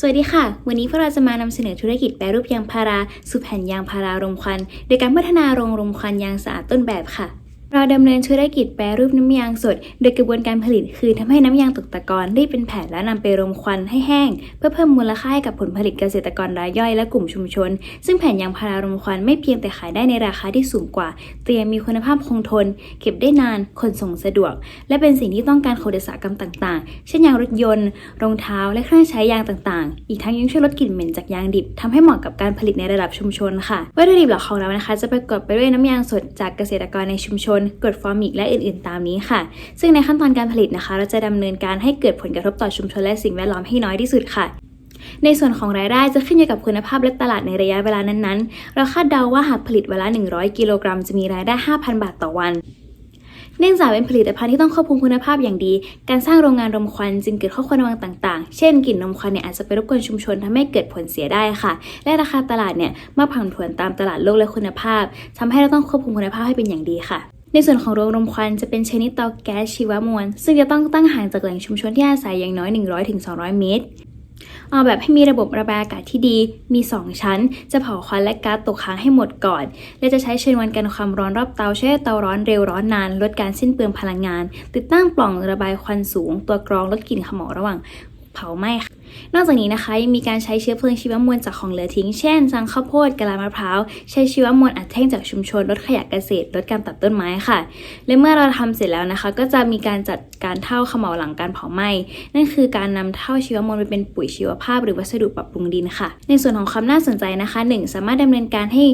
สวัสดีค่ะ วันนี้พวกเราจะมานำเสนอธุรกิจแปรรูปยางพาราสู่แผ่นยางพารารมควัน โดยการพัฒนาโรงรมควันยางสะอาดต้นแบบค่ะ เราดำเนินธุรกิจแปรรูปน้ำยางสด โดยกระบวนการผลิตคือทำให้น้ำยางตกตะกอนรีดเป็นแผ่นแล้วนำไปรมควันให้แห้ง เพื่อเพิ่มมูลค่าให้กับผลผลิตเกษตรกรรายย่อยและกลุ่มชุมชน ซึ่งแผ่นยางพารารมควันไม่เพียงแต่ขายได้ในราคาที่สูงกว่าเตรียมมีคุณภาพคงทน เก็บได้นานขนส่งสะดวก และเป็นสิ่งที่ต้องการของอุตสาหกรรมต่างๆ เช่นยางรถยนต์ รองเท้าและเครื่องใช้ยางต่างๆ อีกทั้งยังช่วยลดกลิ่นเหม็นจากยางดิบทำให้เหมาะกับการผลิตในระดับชุมชนค่ะวัตถุดิบหลักของเรานะคะ จะประกอบไปด้วยน้ำยางสดจากเกษตรกรในชุมชนกรดฟอร์มิกและอื่นๆ ตามนี้ค่ะ ซึ่งในขั้นตอนการผลิตนะคะ เราจะดำเนินการให้เกิดผลกระทบต่อชุมชนและสิ่งแวดล้อมให้น้อยที่สุดค่ะในส่วนของรายได้จะขึ้นอยู่กับคุณภาพและตลาดในระยะเวลานั้นๆ เราคาดเดาว่าหากผลิตวันละ100 กิโลกรัมจะมีรายได้ 5,000 บาทต่อวัน เนื่องจากเป็นผลิตภัณฑ์ที่ต้องควบคุมคุณภาพอย่างดี การสร้างโรงงานรมควันจึงเกิดข้อควรระวังต่างๆ เช่นกลิ่นรมควันเนี่ยอาจจะไปรบกวนชุมชนทำให้เกิดผลเสียได้ค่ะ และราคาตลาดเนี่ยมาผันผวนตามตลาดโลกและคุณภาพทำให้เราต้องควบคุมคุณภาพให้เป็นอย่างดีค่ะ ในส่วนของโรงรมควันจะเป็นชนิดเตาแก๊สชีวมวล ซึ่งจะต้องตั้งห่างจากแหล่งชุมชนที่อาศัยอย่างน้อย 100-200 เมตรออกแบบให้มีระบบระบายอากาศที่ดี มี 2 ชั้น จะเผาควันและก๊าซตกค้างให้หมดก่อน และจะใช้ชนวนกันความร้อนรอบเตาใช้เตาร้อนเร็วร้อนนาน ลดการสิ้นเปลืองพลังงาน ติดตั้งปล่องระบายควันสูง ตัวกรองลดกลิ่นขมระหว่าง เผาไหม้นอกจากนี้นะคะยังมีการใช้เชื้อเพลิงชีวมวลจากของเหลือทิ้ง เช่นสังข้าวโพดกะลามะพร้าว ใช้ชีวมวลอัดแท่งจากชุมชนลดขยะเกษตรลดการตัดต้นไม้ค่ะ และเมื่อเราทำเสร็จแล้วนะคะ ก็จะมีการจัดการเท่าขม่าหลังการเผาไหม้นั่นคือการนำเท่าชีวมวลไปเป็นปุ๋ยชีวภาพ หรือวัสดุปรับปรุงดินค่ะ ในส่วนของความน่าสนใจนะคะ 1. สามารถดำเนินการให้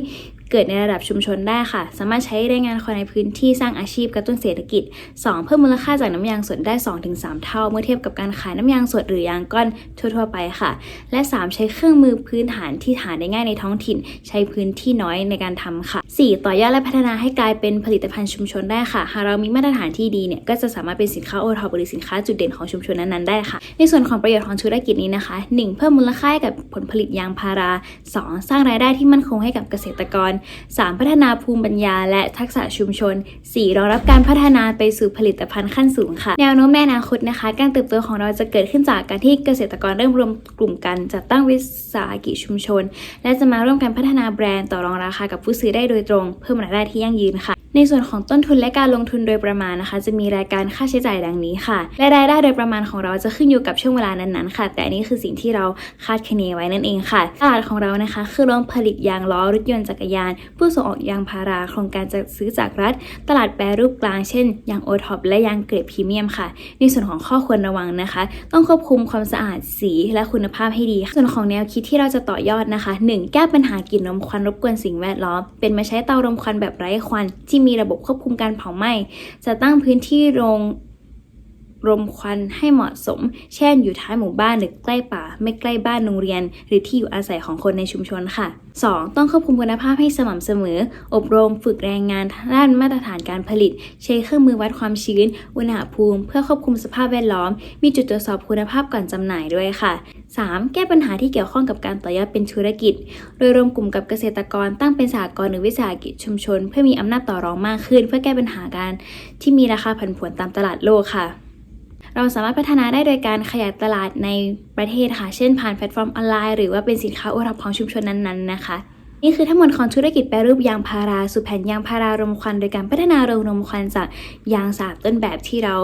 เกิดในระดับชุมชนได้ค่ะ สามารถใช้แรงงานคนในพื้นที่สร้างอาชีพกระตุ้นเศรษฐกิจ 2. เพิ่มมูลค่าจากน้ำยางสดได้ 2-3 เท่า เมื่อเทียบกับการขายน้ำยางสดหรือยางก้อนทั่วๆไปค่ะ และ 3 ใช้เครื่องมือพื้นฐานที่หาได้ง่ายในท้องถิ่น ใช้พื้นที่น้อยในการทำค่ะ 4. ต่อยอดและพัฒนาให้กลายเป็นผลิตภัณฑ์ชุมชนได้ค่ะ หากเรามีมาตรฐานที่ดีเนี่ยก็จะสามารถเป็นสินค้าโอทอปหรือสินค้าจุดเด่นของชุมชนนั้นๆได้ค่ะ ในส่วนของประโยชน์ของธุรกิจนี้นะคะ 1. เพิ่มมูลค่าให้กับผลผลิตยางพารา 2. สร้างรายได้ที่มั่นคงให้กับเกษตรกร 3. พัฒนาภูมิปัญญา และทักษะชุมชน 4. รองรับการพัฒนาไปสู่ผลิตภัณฑ์ขั้นสูงค่ะ แนวโน้มแม่นาคตนะคะ การเติบโตของเราจะเกิดขึ้นจากการที่เกษตรกรเริ่มรวมกลุ่มกันจัดตั้งวิสาหกิจชุมชน และจะมาร่วมกันพัฒนาแบรนด์ต่อรองราคากับผู้ซื้อได้โดยตรง เพิ่มรายได้ที่ยั่งยืนค่ะ ในส่วนของต้นทุนและการลงทุนโดยประมาณนะคะ จะมีรายการค่าใช้จ่ายดังนี้ค่ะและรายได้โดยประมาณของเราจะขึ้นอยู่กับช่วงเวลานั้นๆค่ะ แต่อันนี้คือสิ่งที่เราคาดคะเนไว้นั่นเองค่ะตลาดของเรานะคะคือโรงผลิตยางล้อรถยนต์จักรยาน ผู้ส่งออกยางพาราโครงการจัดซื้อจากรัฐ ตลาดแปรรูปกลางเช่นยางโอท็อปและยางเกรดพรีเมียมค่ะ ในส่วนของข้อควรระวังนะคะ ต้องควบคุมความสะอาดสีและคุณภาพให้ดีส่วนของแนวคิดที่เราจะต่อยอดนะคะ 1. แก้ปัญหากลิ่นรมควันรบกวนสิ่งแวดล้อมเป็นมาใช้เตารมควันแบบไร้ควันที่มีระบบควบคุมการเผาไหม้จะตั้งพื้นที่โรงรมควันให้เหมาะสม เช่น อยู่ท้ายหมู่บ้านหรือใกล้ป่า ไม่ใกล้บ้านโรงเรียน หรือที่อยู่อาศัยของคนในชุมชนค่ะ 2. ต้องควบคุมคุณภาพให้สม่ำเสมอ อบรมฝึกแรงงานด้านมาตรฐานการผลิต ใช้เครื่องมือวัดความชื้น อุณหภูมิ เพื่อควบคุมสภาพแวดล้อม มีจุดตรวจสอบคุณภาพก่อนจำหน่ายด้วยค่ะ 3. แก้ปัญหาที่เกี่ยวข้องกับการต่อยอดเป็นธุรกิจ โดยรวมกลุ่มกับเกษตรกรตั้งเป็นสหกรณ์หรือวิสาหกิจชุมชน เพื่อมีอำนาจต่อรองมากขึ้น เพื่อแก้ปัญหาการที่มีราคาผันผวนตามตลาดโลกค่ะเราสามารถพัฒนาได้โดยการขยายตลาดในประเทศค่ะ เช่นผ่านแพลตฟอร์มออนไลน์หรือว่าเป็นสินค้าโอท็อปของชุมชนนั้นๆนะคะ นี่คือทั้งหมดของธุรกิจแปรรูปยางพาราสู่แผ่นยางพารารมควัน โดยการพัฒนาโรงรมควันจากยางสาบต้นแบบที่เรา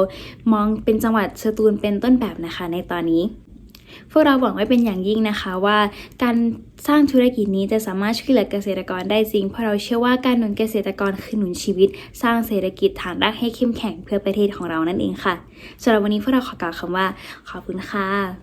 มองเป็นจังหวัดสตูลเป็นต้นแบบนะคะ ในตอนนี้ พวกเราหวังไว้เป็นอย่างยิ่งนะคะว่าการสร้างธุรกิจนี้จะสามารถช่วยเหลือเกษตรกรได้จริง เพราะเราเชื่อว่าการหนุนเกษตรกรคือหนุนชีวิต สร้างเศรษฐกิจฐานรากให้เข้มแข็งเพื่อประเทศของเรานั่นเองค่ะสำหรับวันนี้พวกเราขอกล่าวคำว่า ขอบคุณค่ะ